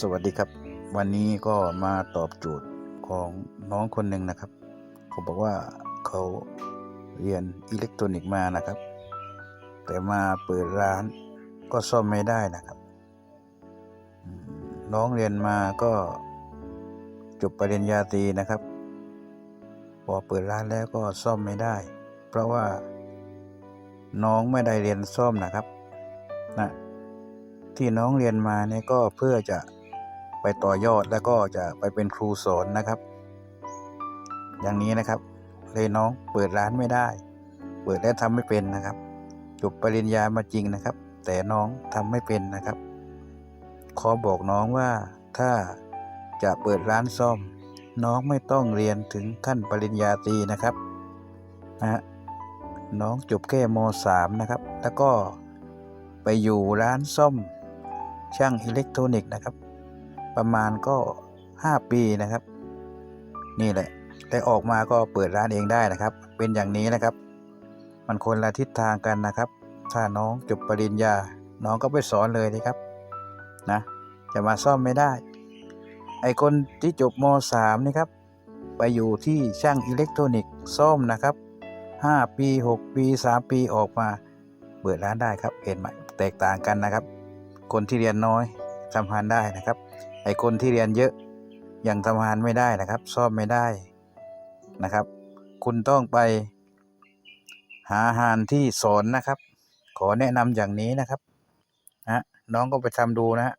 สวัสดีครับ วันนี้ก็มาตอบโจทย์ของน้องคนหนึ่งนะครับ เขาบอกว่าเขาเรียนอิเล็กทรอนิกส์มานะครับ แต่มาเปิดร้านก็ซ่อมไม่ได้นะครับ น้องเรียนมาก็จบปริญญาตรีนะครับ พอเปิดร้านแล้วก็ซ่อมไม่ได้ เพราะว่าน้องไม่ได้เรียนซ่อมนะครับนะที่น้องเรียนมาเนี่ยก็เพื่อจะ ไปต่อยอดแล้วก็จะไปเป็นครูสอนนะครับ อย่างนี้นะครับ เลยน้องเปิดร้านไม่ได้ เปิดแล้วทำไม่เป็นนะครับจบปริญญามาจริงนะครับ แต่น้องทำไม่เป็นนะครับ ขอบอกน้องว่าถ้าจะเปิดร้านซ่อม น้องไม่ต้องเรียนถึงขั้นปริญญาตรีนะครับนะฮะน้องจบแค่ม .3 นะครับ แล้วก็ไปอยู่ร้านซ่อมช่างอิเล็กทรอนิกส์นะครับ ประมาณก็ 5 ปีนะครับ นี่แหละแต่ออกมาก็เปิดร้านเองได้นะครับ เป็นอย่างนี้นะครับ มันคนละทิศทางกันนะครับ ถ้าน้องจบปริญญา น้องก็ไปสอนเลยนะครับนะจะมาซ่อมไม่ได้ ไอคนที่จบม .3 นี่ครับ ไปอยู่ที่ช่างอิเล็กทรอนิกส์ซ่อมนะครับ 5 ปี 6 ปี 3 ปีออกมาเปิดร้านได้ครับเห็นไหมแตกต่างกันนะครับ คนที่เรียนน้อยทำงานได้นะครับ ไอคนที่เรียนเยอะยังทำงานไม่ได้นะครับซ่อมไม่ได้นะครับ คุณต้องไป หาอาหารที่สอนนะครับ ขอแนะนำอย่างนี้นะครับนะน้องก็ไปทำดูนะฮะ